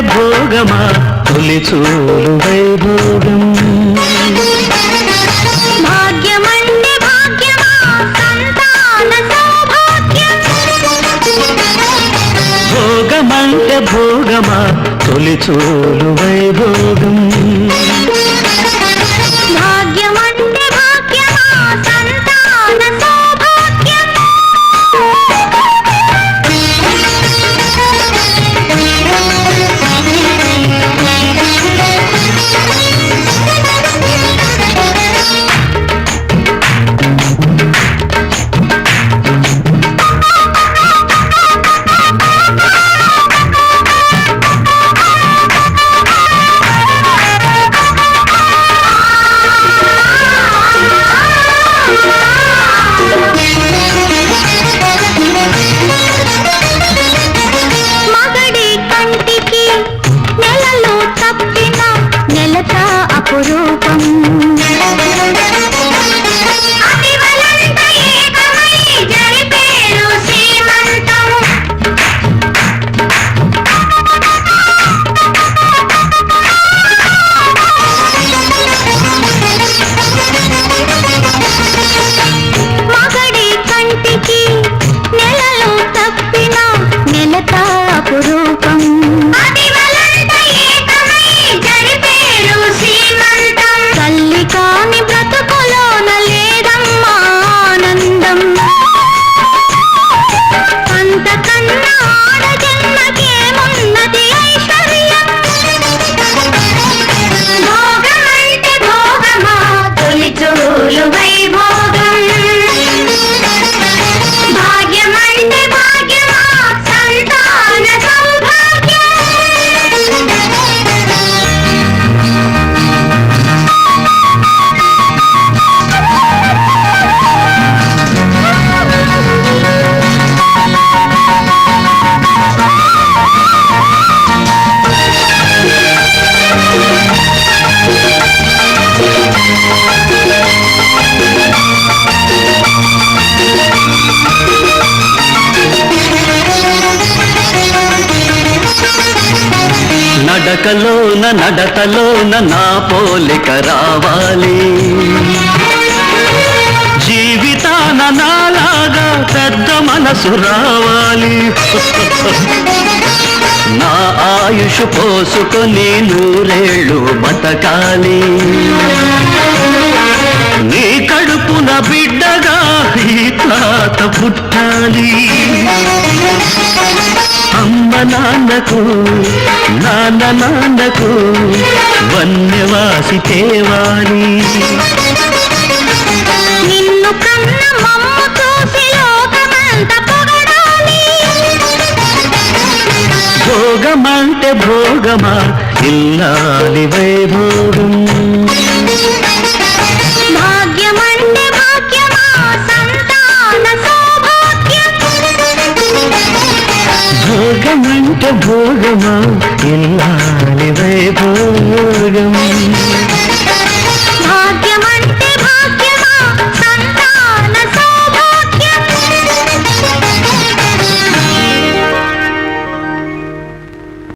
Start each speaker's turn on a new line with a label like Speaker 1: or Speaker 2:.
Speaker 1: భోగమా? తొలి చూలు వైభోగం. భోగమంటే భోగమా? తొలి చూలు వైభోగం. నడకలోన నడతలోన నా పోలిక రావాలి. జీవితాన నాలాగా పెద్ద మనసు రావాలి. నా ఆయుష్ పోసుకొని నూరేళ్ళు బతకాలి. నీ కడుపున బిడ్డగా ఈ తాత పుట్టాలి. అమ్మ నాన్నకు నాన్న నాన్నకు వన్యవాసి తేవాలి
Speaker 2: నిన్ను కన్న మమ్ము చూసి లోకమంత పొగడాలి.
Speaker 1: భోగమంటే భోగమా ఇల్లాలి వైభోగం. விட்ட போகமா எல்லா போகமா.